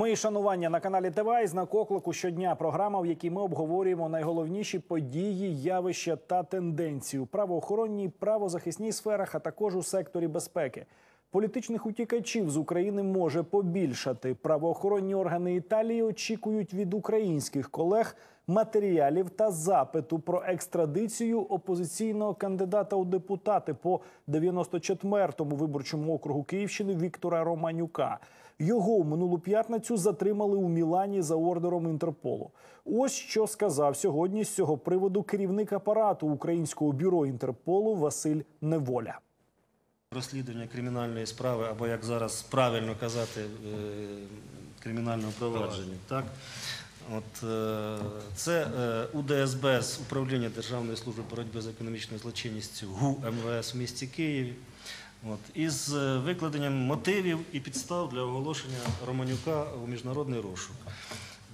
Мої шанування на каналі ТВА і знак оклику щодня. Програма, в якій ми обговорюємо найголовніші події, явища та тенденції у правоохоронній, правозахисній сферах, а також у секторі безпеки. Політичних утікачів з України може побільшати. Правоохоронні органи Італії очікують від українських колег матеріалів та запиту про екстрадицію опозиційного кандидата у депутати по 94-му виборчому округу Київщини Віктора Романюка. Його у минулу п'ятницю затримали у Мілані за ордером Інтерполу. Ось що сказав сьогодні з цього приводу керівник апарату українського бюро Інтерполу Василь Неволя. Розслідування кримінальної справи, або як зараз правильно казати, е, кримінального провадження. Так? От, е, це е, УДСБ з управління Державної служби боротьби з економічною злочинністю ГУ МВС в місті Києві. От, із е, викладенням мотивів і підстав для оголошення Романюка у міжнародний розшук.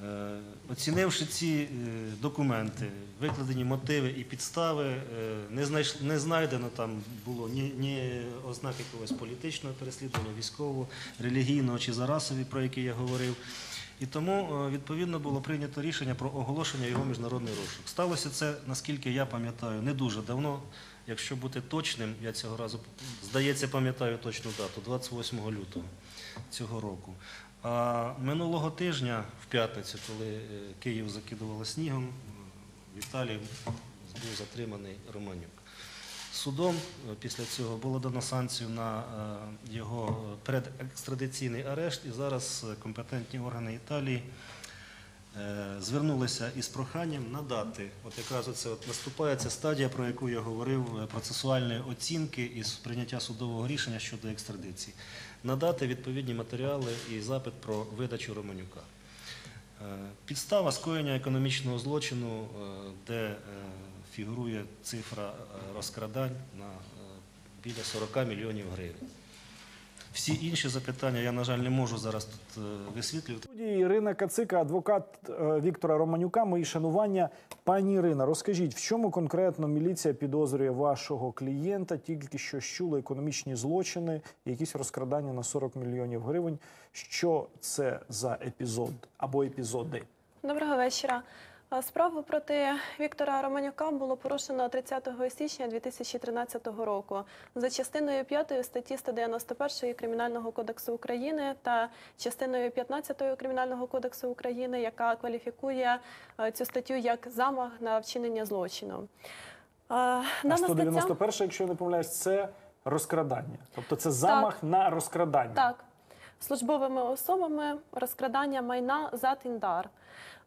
Е, Оцінивши ці е, документи, викладені мотиви і підстави, е, не, знайш, не знайдено там було ні, ні ознак якогось політичного переслідування, військового, релігійного чи зарасові, про які я говорив. І тому е, відповідно було прийнято рішення про оголошення його міжнародний розшук. Сталося це, наскільки я пам'ятаю, не дуже давно. Якщо бути точним, я цього разу здається, пам'ятаю точну дату 28 лютого цього року. А минулого тижня, в п'ятницю, коли е, Київ закидувало снігом, е, в Італії був затриманий Романюк. Судом е, після цього було дано санкцію на його предекстрадиційний арешт, і зараз компетентні органи Італії звернулися із проханням надати, от якраз оце от наступає ця стадія, про яку я говорив, е, процесуальної оцінки і прийняття судового рішення щодо екстрадиції, надати відповідні матеріали і запит про видачу Романюка. Е, Підстава скоєння економічного злочину, е, де е, фігурує цифра е, розкрадань на е, біля 40 мільйонів гривень. Всі інші запитання я, на жаль, не можу зараз тут е, висвітлювати. Ірина Кацика, адвокат е, Віктора Романюка. Мої шанування. Пані Ірина, розкажіть, в чому конкретно міліція підозрює вашого клієнта? Тільки що щули економічні злочини, якісь розкрадання на 40 мільйонів гривень. Що це за епізод або епізоди? Доброго вечора. Справу проти Віктора Романюка було порушено 30 січня 2013 року за частиною 5 статті 191 Кримінального кодексу України та частиною 15 Кримінального кодексу України, яка кваліфікує е, цю статтю як замах на вчинення злочину. А Дана стаття 191, якщо я не помиляюсь, це розкрадання. Тобто це замах на розкрадання. Так, службовими особами розкрадання майна за тіндар.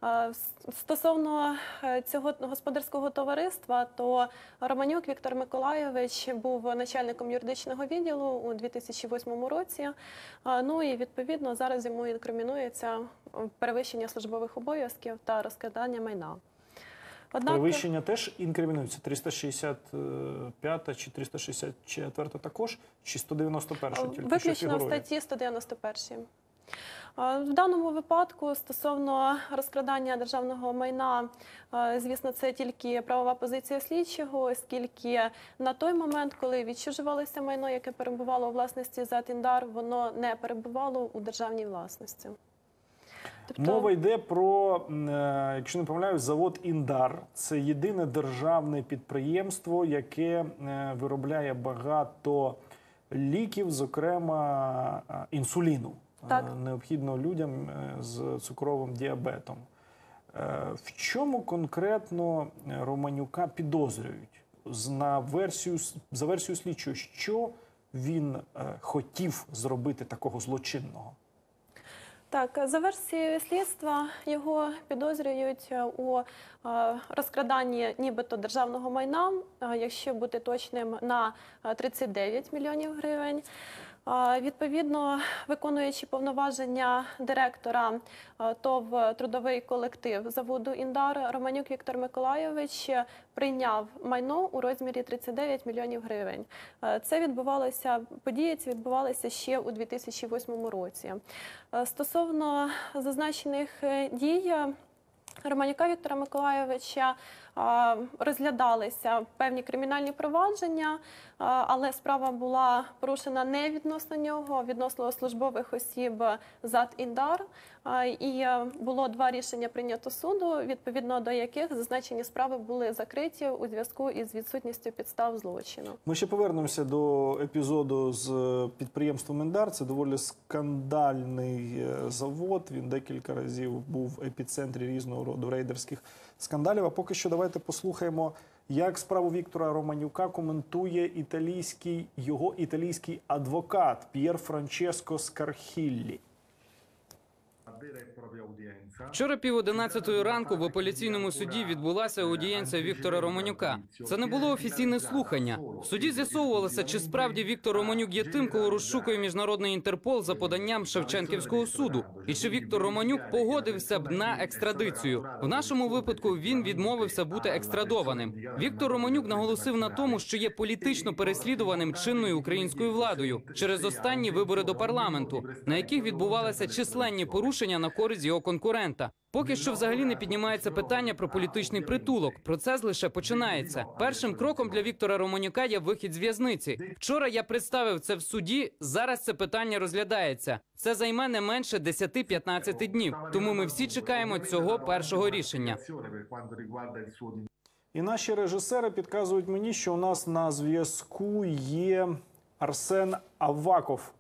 Е, Стосовно е, цього господарського товариства, то Романюк Віктор Миколайович був начальником юридичного відділу у 2008 році. Е, Ну і відповідно зараз йому інкримінується перевищення службових обов'язків та розкрадання майна. Однак Перевищення теж інкримінується 365 чи 364 також, чи 191 тільки Виключно в статті 191. Е, В даному випадку стосовно розкрадання державного майна, звісно, це тільки правова позиція слідчого, оскільки на той момент, коли відчужувалося майно, яке перебувало у власності за Тіндар, воно не перебувало у державній власності. Тобто, Мова йде про, е, якщо не помиляюсь, завод Індар. Це єдине державне підприємство, яке е, виробляє багато ліків, зокрема е, інсуліну, Так. необхідно людям з цукровим діабетом. В чому конкретно Романюка підозрюють? На версію, за версію слідчого, що він хотів зробити такого злочинного? Так, за версією слідства його підозрюють е, у е, розкраданні нібито державного майна, е, якщо бути точним, на е, 39 мільйонів гривень. Відповідно, виконуючи повноваження директора е, ТОВ трудовий колектив заводу Індар, Романюк Віктор Миколайович прийняв майно у розмірі 39 мільйонів гривень. Е, Це відбувалося події ці відбувалися ще у 2008 році. Е, Стосовно зазначених дій. Романюка Віктора Миколайовича розглядалися певні кримінальні провадження, але справа була порушена не відносно нього, відносно службових осіб ЗАД Індар. І е, було два рішення прийнято суду, відповідно до яких зазначені справи були закриті у зв'язку із відсутністю підстав злочину. Ми ще повернемося до епізоду з е, підприємством Індар. Це доволі скандальний е, завод. Він декілька разів був в епіцентрі різного роду рейдерських скандалів. А поки що давайте послухаємо, як справу Віктора Романюка коментує італійський його італійський адвокат П'єр Франческо Скархіллі. Вчора пів одинадцятої ранку в апеляційному суді відбулася аудієнція Віктора Романюка. Це не було офіційне слухання. В суді з'ясовувалося, чи справді Віктор Романюк є тим, кого розшукує міжнародний інтерпол за поданням Шевченківського суду, і чи Віктор Романюк погодився б на екстрадицію. В нашому випадку він відмовився бути екстрадованим. Віктор Романюк наголосив на тому, що є політично переслідуваним чинною українською владою через останні вибори до парламенту, на яких відбувалися численні порушення на користь його конкурента. Поки що взагалі не піднімається питання про політичний притулок. Процес лише починається. Першим кроком для Віктора Романюка є вихід з в'язниці. Вчора я представив це в суді. Зараз це питання розглядається. Це займе не менше 10-15 днів. Тому ми всі чекаємо цього першого рішення. І наші режисери підказують мені, що у нас на зв'язку є Арсен Аваков.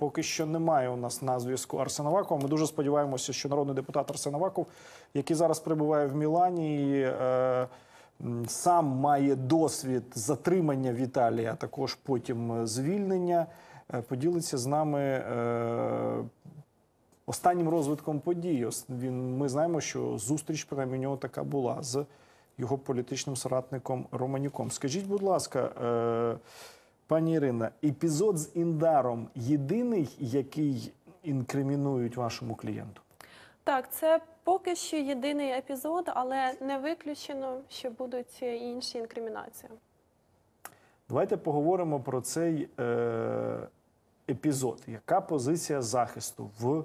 Поки що немає у нас на зв'язку Арсенавакова. Ми дуже сподіваємося, що народний депутат Арсен Аваков, який зараз перебуває в Мілані, е, сам має досвід затримання в Італії, а також потім звільнення, е, поділиться з нами. Е, Останнім розвитком подій ми знаємо, що зустріч принаймні у нього така була з його політичним соратником Романюком. Скажіть, будь ласка, е, пані Ірина, епізод з Індаром єдиний, який інкримінують вашому клієнту? Так, це поки що єдиний епізод, але не виключено, що будуть і інші інкримінації. Давайте поговоримо про цей е, епізод. Яка позиція захисту в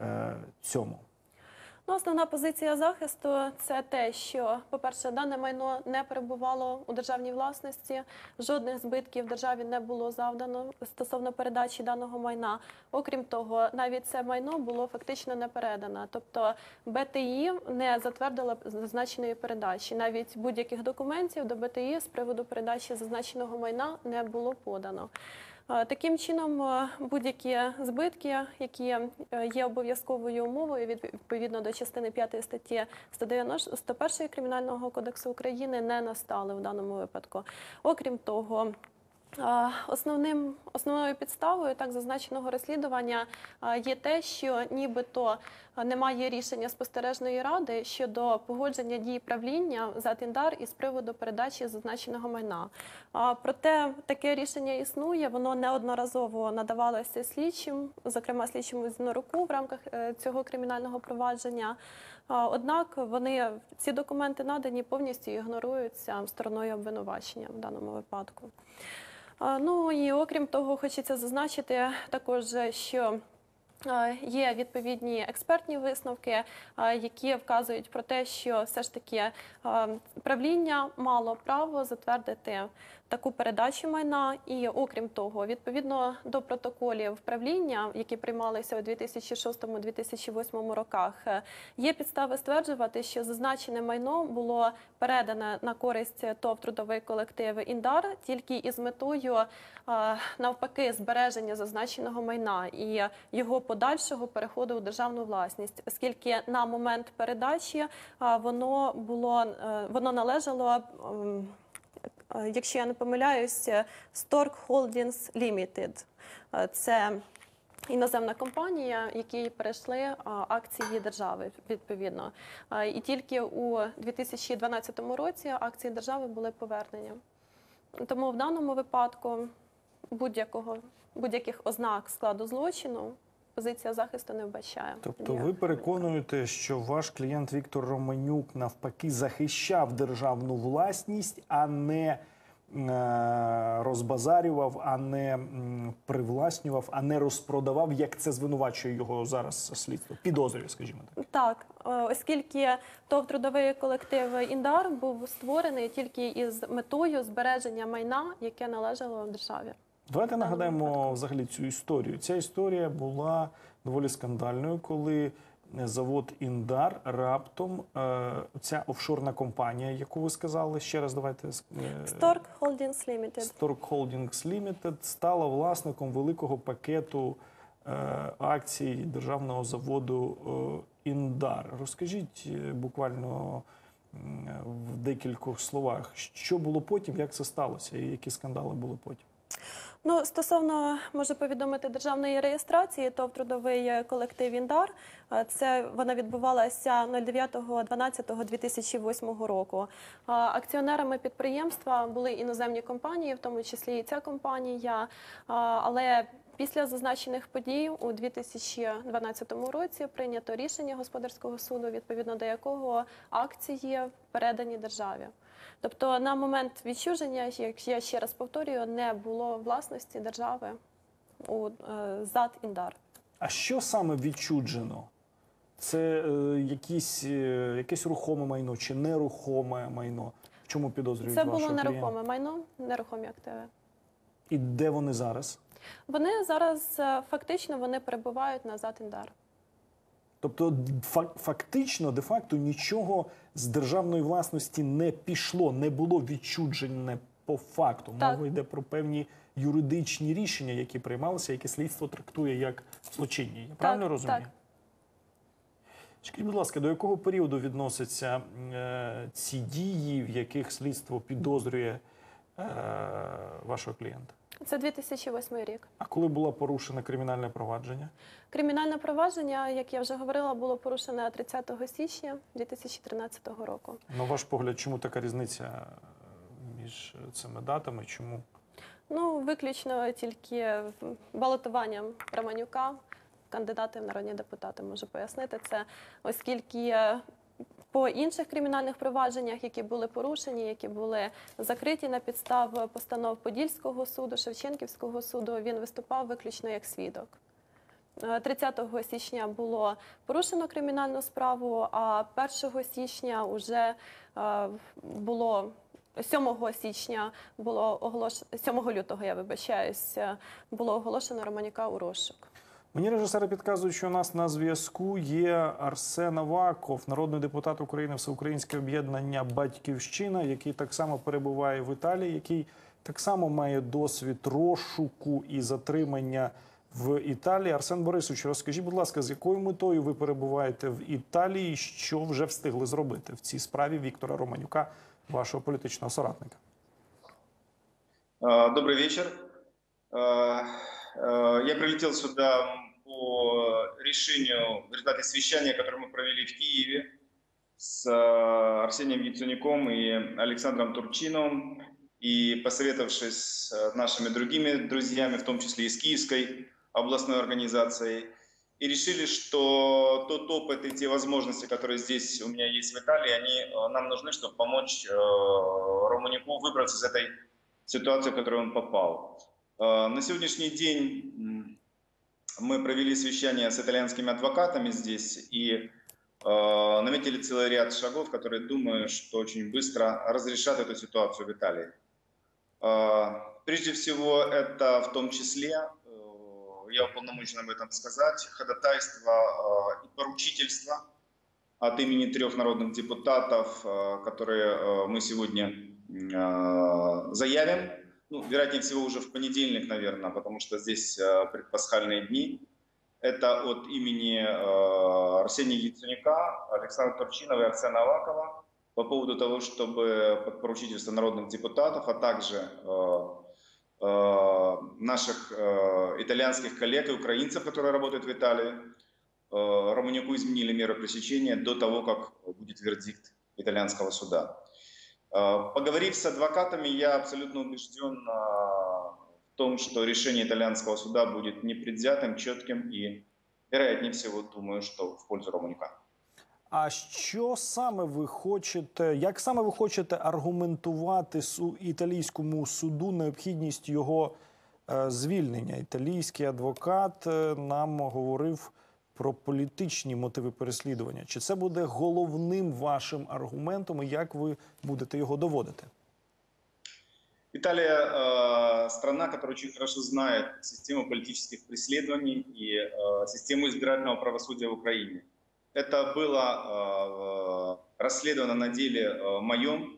е, цьому? Ну, основна позиція захисту це те, що, по-перше, дане майно не перебувало у державній власності, жодних збитків державі не було завдано стосовно передачі даного майна. Окрім того, навіть це майно було фактично не передано. Тобто БТІ не затвердила зазначеної передачі. Навіть будь-яких документів до БТІ з приводу передачі зазначеного майна не було подано. Е, Таким чином, е, будь-які збитки, які е, є обов'язковою умовою відповідно до частини 5 статті 190 101 Кримінального кодексу України, не настали в даному випадку. Окрім того, Основним основною підставою так зазначеного розслідування є те, що нібито немає рішення спостережної ради щодо погодження дій правління за Тіндар із приводу передачі зазначеного майна. Проте таке рішення існує, воно неодноразово надавалося слідчим, зокрема слідчому руку в рамках е, цього кримінального провадження. Однак вони ці документи надані повністю ігноруються стороною обвинувачення в даному випадку. Ну і окрім того, хочеться зазначити також, що є відповідні експертні висновки, які вказують про те, що все ж таки правління мало право затвердити таку передачу майна. І окрім того, відповідно до протоколів правління, які приймалися у 2006-2008 роках, е, є підстави стверджувати, що зазначене майно було передане на користь ТОВ трудовий колектив Індар тільки із метою е, навпаки збереження зазначеного майна і його подальшого переходу у державну власність, оскільки на момент передачі е, воно було воно належало. Е, Якщо я не помиляюсь, Stork Holdings Limited. Е, Це іноземна компанія, якій перейшли е, акції держави відповідно. І тільки у 2012 році акції держави були повернені. Тому в даному випадку будь-яких ознак складу злочину позиція захисту не вбачає. Тобто, Ніяк. ви переконуєте, що ваш клієнт Віктор Романюк навпаки захищав державну власність, а не е, розбазарював, а не привласнював, а не розпродавав, як це звинувачує його зараз слідство. Підозрює, скажімо так. Так, е, оскільки ТОВ трудовий колектив Індар був створений тільки із метою збереження майна, яке належало державі. Давайте нагадаємо взагалі цю історію. Ця історія була доволі скандальною, коли завод Індар раптом е, ця офшорна компанія, яку ви сказали ще раз, давайте е, Stork Holdings Limited. Stork Holdings Limited стала власником великого пакету е, акцій державного заводу е, Індар. Розкажіть е, буквально в декількох словах, що було потім, як це сталося, і які скандали були потім. Ну, стосовно можу повідомити державної реєстрації, то в трудовий е, колектив Індар е, це вона відбувалася 09.12.2008 року. Акціонерами підприємства були іноземні компанії, в тому числі і ця компанія. Але після зазначених подій у 2012 році прийнято рішення господарського суду, відповідно до якого акції передані державі. Тобто на момент відчуження, як я ще раз повторюю, не було власності держави у е, ЗАД Індар. А що саме відчуджено? Це е, якісь, е, якесь рухоме майно чи нерухоме майно? В чому підозрюють Це вашого було клієнта? нерухоме майно, нерухомі активи. І де вони зараз? Вони зараз е, фактично вони перебувають на ЗАД Індар. Тобто, фактично, де-факто нічого з державної власності не пішло, не було відчуджене по факту. Так. Мова йде про певні юридичні рішення, які приймалися, які слідство трактує як злочинні. Я правильно розумію? так. Скажіть, будь ласка, до якого періоду відносяться е, ці дії, в яких слідство підозрює е, вашого клієнта? Це 2008 рік. А коли було порушено кримінальне провадження? Кримінальне провадження, як я вже говорила, було порушене 30 січня 2013 року. На ваш погляд, чому така різниця е, між цими датами? Чому? Ну, виключно тільки балотуванням Романюка, кандидати в народні депутати, можу пояснити це, оскільки по інших кримінальних провадженнях, які були порушені, які були закриті на підстав постанов Подільського суду, Шевченківського суду, він виступав виключно як свідок. Е, 30 січня було порушено кримінальну справу, а 1 січня вже е, було 7 січня було оголошено 7 лютого, я вибачаюсь, е, було оголошено Романюка у розшук. Мені режисери підказують, що у нас на зв'язку є Арсен Аваков, народний депутат України, Всеукраїнське об'єднання Батьківщина, який так само перебуває в Італії, який так само має досвід розшуку і затримання в Італії. Арсен Борисович, розкажіть, будь ласка, з якою метою ви перебуваєте в Італії? Що вже встигли зробити в цій справі Віктора Романюка, вашого політичного соратника? А, а, Я прилетел сюда по решению в результате совещания, которое мы провели в Киеве с а, Арсением Яценюком и Александром Турчиновым. И посоветовавшись с нашими другими друзьями, в том числе и с Киевской областной организацией, и решили, что тот опыт и те возможности, которые здесь у меня есть в Италии, они э, нам нужны, чтобы помочь э, Романюку выбраться из этой ситуации, в которую он попал. Э, На сегодняшний день мы провели совещание с итальянскими адвокатами здесь и э, наметили целый ряд шагов, которые, думаю, что очень быстро разрешат эту ситуацию в Италии. Э, Прежде всего, это в том числе, я уполномочен об этом сказать, ходатайство и поручительство от имени трех народных депутатов, которые мы сегодня заявим. Ну, вероятнее всего, уже в понедельник, наверное, потому что здесь э, предпасхальные дни. Это от имени э, Арсения Яценюка, Александра Турчинова и Арсена Авакова по поводу того, чтобы под поручительство народных депутатов, а также э, наших итальянских коллег и украинцев, которые работают в Италии, Романюку изменили меры пресечения до того, как будет вердикт итальянского суда. Э, Поговорив с адвокатами, я абсолютно убежден э, в том, что решение итальянского суда будет непредвзятым, четким и, вероятнее всего, думаю, что в пользу Романюка. А що саме ви хочете, як саме ви хочете аргументувати су- італійському суду необхідність його е, звільнення? Італійський адвокат е, нам говорив про політичні мотиви переслідування. Чи це буде головним вашим аргументом, і як ви будете його доводити? Италия э, страна, которая очень хорошо знает систему политических преследований и э, систему избирательного правосудия в Украине. Это было э, расследовано на деле э, моем,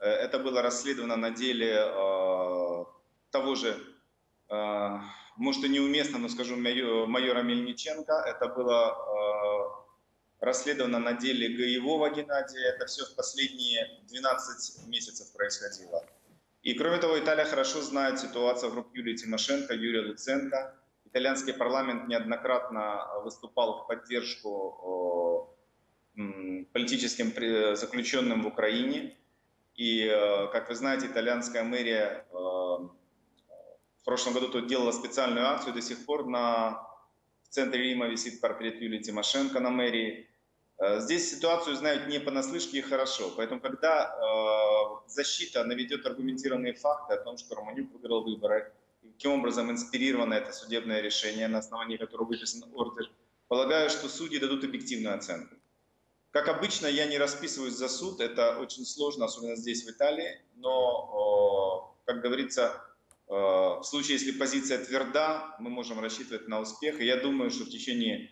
Э, это было расследовано на деле э, того же, э, может и неуместно, но скажу, майо- майора Мельниченко. Это было э, расследовано на деле Гаевого Геннадия. Это все в последние 12 месяцев происходило. И кроме того, Италия хорошо знает ситуацию вокруг Юлии Тимошенко, Юрия Луценко. Итальянский парламент неоднократно выступал в поддержку э, политическим заключенным в Украине. И, э, как вы знаете, итальянская мэрия э, в прошлом году тут делала специальную акцию. До сих пор на, в центре Рима висит портрет Юлии Тимошенко на мэрии. Э, Здесь ситуацию знают не понаслышке и хорошо. Поэтому, когда э, защита наведет аргументированные факты о том, что Романюк выиграл выборы, и каким образом инспирировано это судебное решение, на основании которого выписан ордер, полагаю, что судьи дадут объективную оценку. Как обычно, я не расписываюсь за суд, это очень сложно, особенно здесь, в Италии, но, э, как говорится, в случае, если позиция тверда, мы можем рассчитывать на успех, и я думаю, что в течение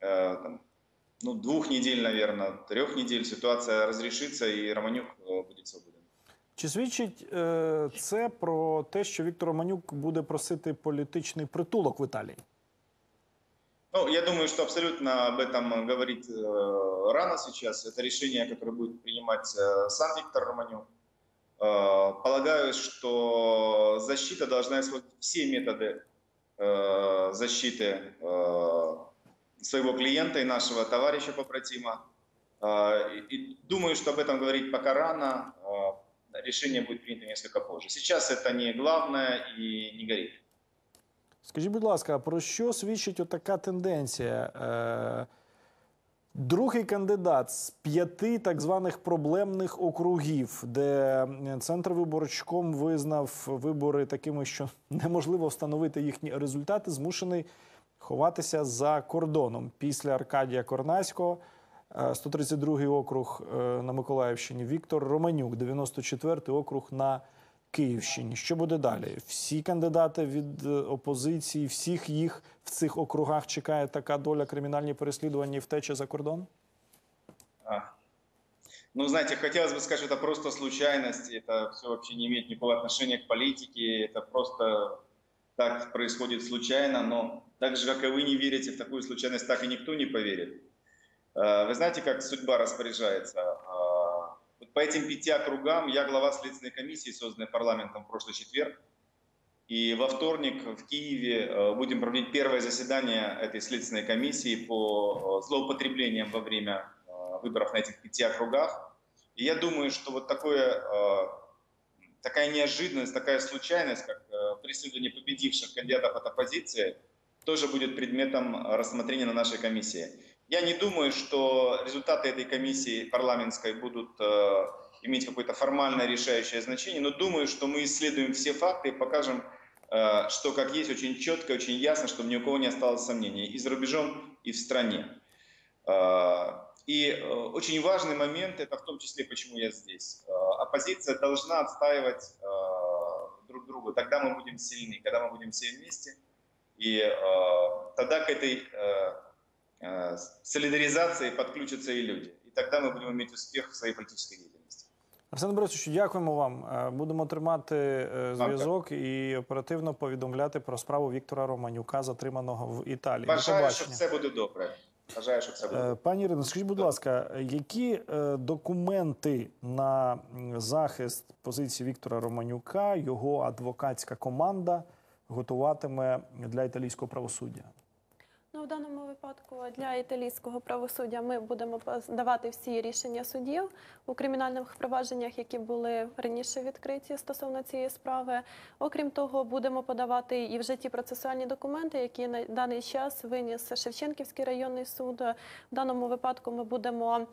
э, там, ну, двух недель, наверное, трех недель ситуация разрешится, и Романюк э, будет свободен. Чи свідчить е, це про те, що Віктор Романюк буде просити політичний притулок в Італії? Ну, я думаю, что абсолютно об этом говорить э, рано сейчас. Это решение, которое будет принимать э, сам Виктор Романюк. Э, полагаю, что защита должна использовать все методы э, защиты э, своего клиента и нашего товарища побратима. Э, и, и думаю, что об этом говорить пока рано. Э, решение будет принято несколько позже. Сейчас это не главное и не горит. Скажіть, будь ласка, а про що свідчить отака тенденція? Е, другий кандидат з п'яти так званих проблемних округів, де центр виборчком визнав вибори такими, що неможливо встановити їхні результати, змушений ховатися за кордоном після Аркадія Корнаського. е, 132 округ е, на Миколаївщині, Віктор Романюк, 94 округ на Київщині. Що буде далі? Всі кандидати від е, опозиції, всіх їх в цих округах чекає така доля кримінальні переслідування і втеча за кордон? А. Ну, знаете, хотелось бы сказать, что это просто случайность, это все вообще не имеет никакого отношения к политике, это просто так происходит случайно, но так же, как и вы не верите в такую случайность, так и никто не поверит. Э, Вы знаете, как судьба распоряжается? По этим пяти округам я глава Следственной комиссии, созданной парламентом в прошлый четверг, и во вторник в Киеве э, будем проводить первое заседание этой следственной комиссии по э, злоупотреблениям во время э, выборов на этих пяти округах. И я думаю, что вот такое, такая неожиданность, такая случайность, как преследование победивших кандидатов от оппозиции, тоже будет предметом рассмотрения на нашей комиссии. Я не думаю, что результаты этой комиссии парламентской будут э, иметь какое-то формальное решающее значение, но думаю, что мы исследуем все факты и покажем, э, что как есть очень четко, очень ясно, чтобы ни у кого не осталось сомнений и за рубежом, и в стране. Э, И э, очень важный момент, это в том числе, почему я здесь. Э, Оппозиция должна отстаивать э, друг друга. Тогда мы будем сильны, когда мы будем все вместе. И э, тогда к этой э, солидаризации подключатся и люди. И тогда мы будем иметь успех в своей политической деятельности. Арсен Борисович, дякуємо вам. Е, Будемо тримати е, зв'язок і оперативно повідомляти про справу Віктора Романюка, затриманого в Італії. Бажаю, щоб все буде добре. Бажаю, щоб все буде. Е, Пані Ірино, скажіть, будь ласка, які документи на захист позиції Віктора Романюка його адвокатська команда готуватиме для італійського правосуддя? Ну, в даному випадку для італійського правосуддя ми будемо давати всі рішення судів у кримінальних провадженнях, які були раніше відкриті стосовно цієї справи. Окрім того, будемо подавати і вже ті процесуальні документи, які на даний час виніс Шевченківський районний суд. В даному випадку ми будемо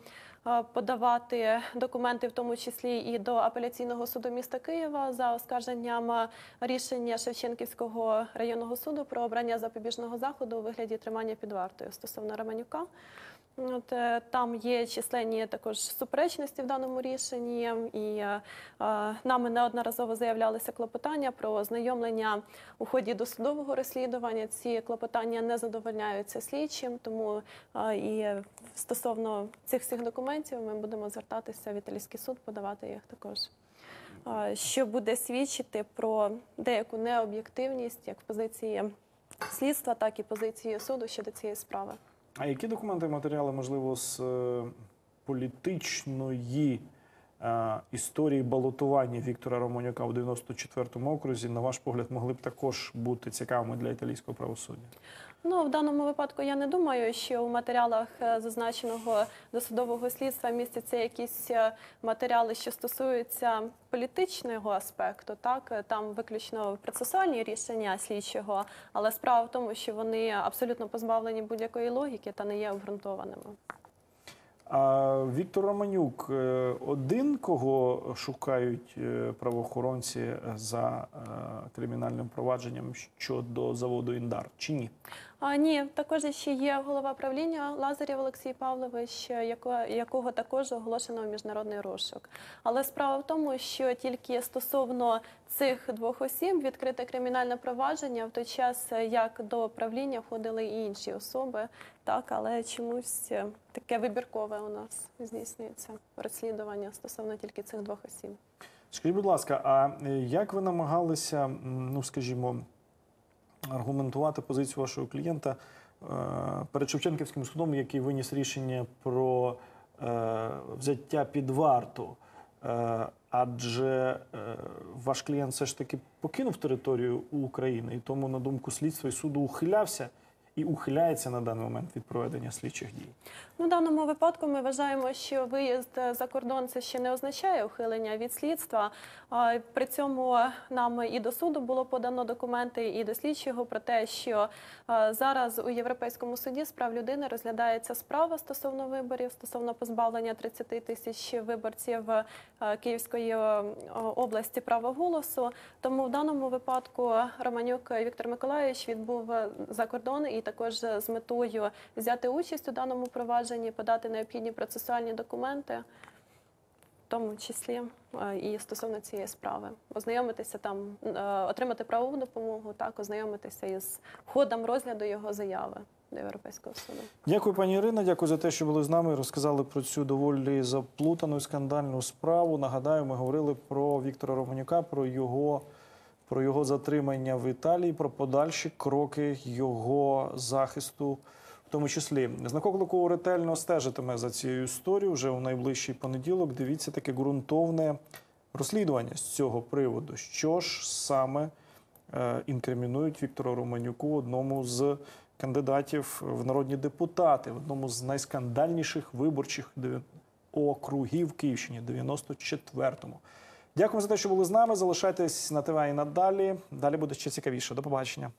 подавати документи, в тому числі і до апеляційного суду міста Києва за оскарженням е, рішення Шевченківського районного суду про обрання запобіжного заходу у вигляді тримання під вартою стосовно Романюка. От, е, там є численні також суперечності в даному рішенні, і е, е, нами неодноразово заявлялися клопотання про ознайомлення у ході досудового розслідування. Ці клопотання не задовольняються слідчим, тому е, і стосовно цих всіх документів ми будемо звертатися в італійський суд, подавати їх також. Е, Що буде свідчити про деяку необ'єктивність як позиції слідства, так і позиції суду щодо цієї справи. А які документи і матеріали, можливо, з е, політичної е, історії балотування Віктора Романюка у 94-му окрузі, на ваш погляд, могли б також бути цікавими для італійського правосуддя? Ну, в даному випадку я не думаю, що у матеріалах е, зазначеного досудового слідства містяться якісь е, матеріали, що стосуються політичного аспекту. Так Е, там виключно процесуальні рішення слідчого, але справа в тому, що вони абсолютно позбавлені будь-якої логіки та не є обґрунтованими. Віктор Романюк один, кого шукають правоохоронці за кримінальним провадженням щодо заводу Індар, чи ні? А, ні, також ще є голова правління Лазарів Олексій Павлович, яко, якого також оголошено в міжнародний розшук. Але справа в тому, що тільки стосовно цих двох осіб відкрите кримінальне провадження, в той час як до правління входили і інші особи, так, але чомусь е, таке вибіркове у нас здійснюється розслідування стосовно тільки цих двох осіб. Скажіть, будь ласка, а е, як ви намагалися, ну скажімо, аргументувати позицію вашого клієнта е, перед Шевченківським судом, який виніс рішення про е, взяття під варту? Е, Адже ваш клієнт все ж таки покинув територію України, і тому, на думку слідства і суду, ухилявся і ухиляється на даний момент від проведення слідчих дій. Ну, в даному випадку ми вважаємо, що виїзд за кордон це ще не означає ухилення від слідства. При цьому нам і до суду було подано документи, і до слідчого про те, що зараз у Європейському суді з прав людини розглядається справа стосовно виборів, стосовно позбавлення 30 тисяч виборців Київської області права голосу. Тому в даному випадку Романюк Віктор Миколаївич відбув за кордон і також з метою взяти участь у даному провадженні, подати необхідні процесуальні документи, в тому числі е, і стосовно цієї справи, ознайомитися там, е, отримати правову допомогу, так ознайомитися із ходом розгляду його заяви до Європейського суду. Дякую, пані Ірина. Дякую за те, що були з нами. і Розказали про цю доволі заплутану і скандальну справу. Нагадаю, ми говорили про Віктора Романюка, про його, про його затримання в Італії, про подальші кроки його захисту. В тому числі знакоклику ретельно стежитиме за цією історією вже у найближчий понеділок. Дивіться таке ґрунтовне розслідування з цього приводу. Що ж саме е, інкримінують Віктору Романюку, одному з кандидатів в народні депутати, в одному з найскандальніших виборчих округів Київщині, 94-му. Дякую за те, що були з нами. Залишайтесь на ТВ і надалі. Далі буде ще цікавіше. До побачення.